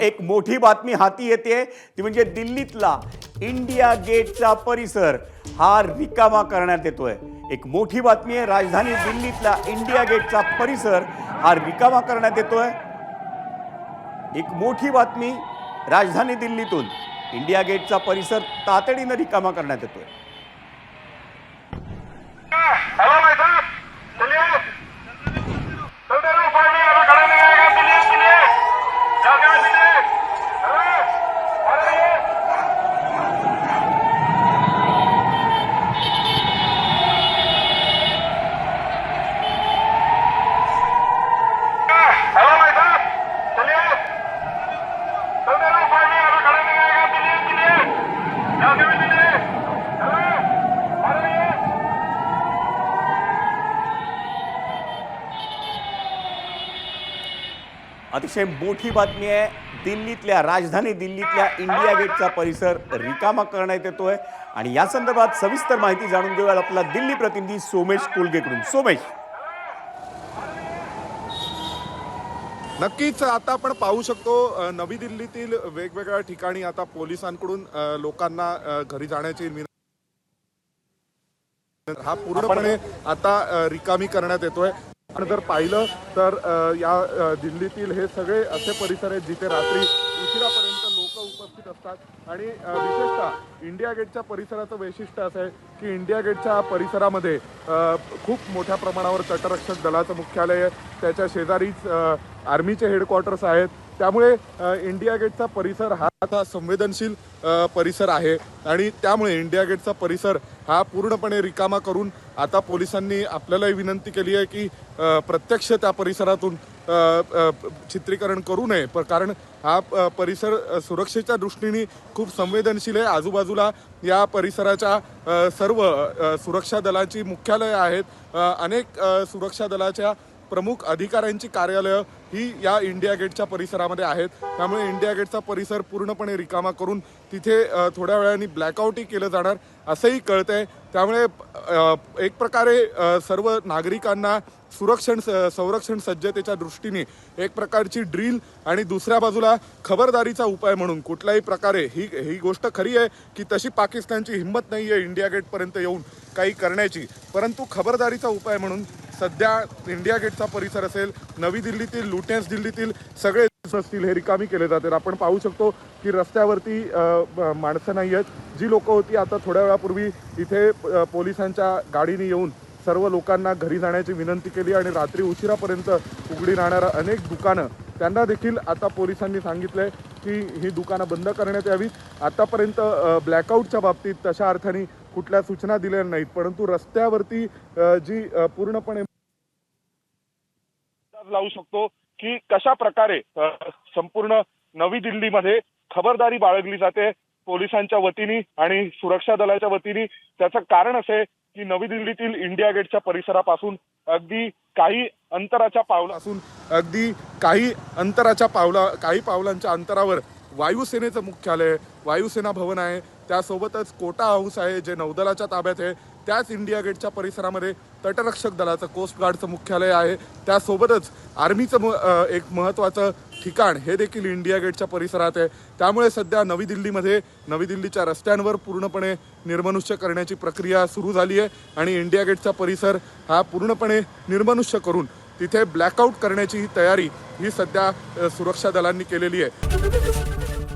एक मोठी बातमी हाती येते ती म्हणजे दिल्लीतला इंडिया गेटचा परिसर हा रिकामा करण्यात येतोय. एक मोठी बातमी आहे राजधानी दिल्लीतला इंडिया गेटचा परिसर हा रिकामा करण्यात येतोय. एक मोठी बातमी राजधानी दिल्लीतून इंडिया गेटचा परिसर तातडीनं रिकामा करण्यात येतोय. अतिशय मोठी बातमी आहे. दिल्लीतल्या राजधानी दिल्लीतल्या इंडिया गेटचा परिसर रिकामा करण्यात येतोय. आणि या संदर्भात सविस्तर माहिती जाणून घेऊया आपला दिल्ली प्रतिनिधी सोमेश कुलगेकडून. सोमेश. नक्कीच आता आपण पाहू शकतो नवी दिल्लीतील वेगवेगळ्या ठिकाणी आता पोलिसांकडून लोकांना घरी जाण्याची हा पूर्णपणे आता रिकामी करण्यात येतोय. आणि जर पाहिलं तर या दिल्लीतील हे सगळे असे परिसर आहेत जिथे रात्री उशिरापर्यंत लोक उपस्थित असतात. आणि विशेषतः इंडिया गेटच्या परिसराचं वैशिष्ट्य असं आहे की इंडिया गेटच्या परिसरामध्ये खूप मोठ्या प्रमाणावर तटरक्षक दलाचं मुख्यालय आहे. त्याच्या शेजारीच आर्मीचे हेडक्वार्टर्स आहेत. त्यामुळे इंडिया गेटचा परिसर हा आता संवेदनशील परिसर आहे. आणि त्यामुळे इंडिया गेटचा परिसर हा पूर्णपणे रिकामा करून आता पोलिसांनी आपल्यालाही विनंती केली आहे की प्रत्यक्ष त्या परिसरातून चित्रीकरण करू नये. प- कारण हा परिसर सुरक्षेच्या दृष्टीने खूप संवेदनशील आहे. आजूबाजूला या परिसराच्या सर्व सुरक्षा दलाची मुख्यालयं आहेत. अनेक सुरक्षा दलाच्या प्रमुख अधिकाऱ्यांची कार्यालयं ही या इंडिया गेटच्या परिसरामध्ये आहेत. त्यामुळे इंडिया गेटचा परिसर पूर्णपणे रिकामा करून तिथे थोड्या वेळाने ब्लॅकआउटही केलं जाणार असंही कळतंय. त्यामुळे एक प्रकारे सर्व नागरिकांना सुरक्षण स- संरक्षण सज्जतेच्या दृष्टीने एक प्रकारची ड्रिल आणि दुसऱ्या बाजूला खबरदारीचा उपाय म्हणून कुठल्याही प्रकारे ही ही गोष्ट खरी आहे की तशी पाकिस्तानची हिंमत नाही आहे इंडिया गेटपर्यंत येऊन काही करण्याची. परंतु खबरदारीचा उपाय म्हणून सध्या इंडिया गेटचा परिसर असेल नवी दिल्लीतील लुटेन्स दिल्लीतील सगळे असतील हे रिकामी केले जातात आपण पाहू शकतो की रस्त्यावरती माणसं नाही आहेत. जी लोक होती आता थोड्या वेळापूर्वी इथे पोलिसांच्या गाडीने येऊन सर्व लोकांना घरी जाण्याची विनंती केली आणि रात्री उशिरापर्यंत उघडी राहणारं अनेक दुकानं त्यांना देखील आता पोलिसांनी सांगितलंय की ही दुकानं बंद करण्यात यावीत. आतापर्यंत ब्लॅकआउटच्या बाबतीत तशा अर्थाने कुठल्या सूचना दिल्या नाहीत परंतु रस्त्यावरती जी पूर्णपणे लावू शकतो की कशा प्रकारे संपूर्ण नवी दिल्लीमध्ये खबरदारी बाळगली जाते पोलिसांच्या वतीने आणि सुरक्षा दलाच्या वतीने. त्याचं कारण असे की नवी दिल्लीतील इंडिया गेटच्या परिसरापासून अगदी काही अंतराच्या पावला पासून अगदी काही अंतराच्या पावला काही पावलांच्या अंतरावर वायुसेनेचं मुख्यालय वायुसेना भवन आहे. त्यासोबतच कोटा हाऊस आहे जे नौदलाच्या ताब्यात आहे. त्याच इंडिया गेटच्या परिसरामध्ये तटरक्षक दलाचं कोस्ट गार्डचं मुख्यालय आहे. त्यासोबतच आर्मीचं म- एक महत्त्वाचं ठिकाण हे देखील इंडिया गेटच्या परिसरात आहे. त्यामुळे सध्या नवी दिल्लीमध्ये नवी दिल्लीच्या रस्त्यांवर पूर्णपणे निर्मनुष्य करण्याची प्रक्रिया सुरू झाली आहे आणि इंडिया गेटचा परिसर हा पूर्णपणे निर्मनुष्य करून तिथे ब्लॅकआउट करण्याची ही तयारी ही सध्या सुरक्षा दलांनी केलेली आहे.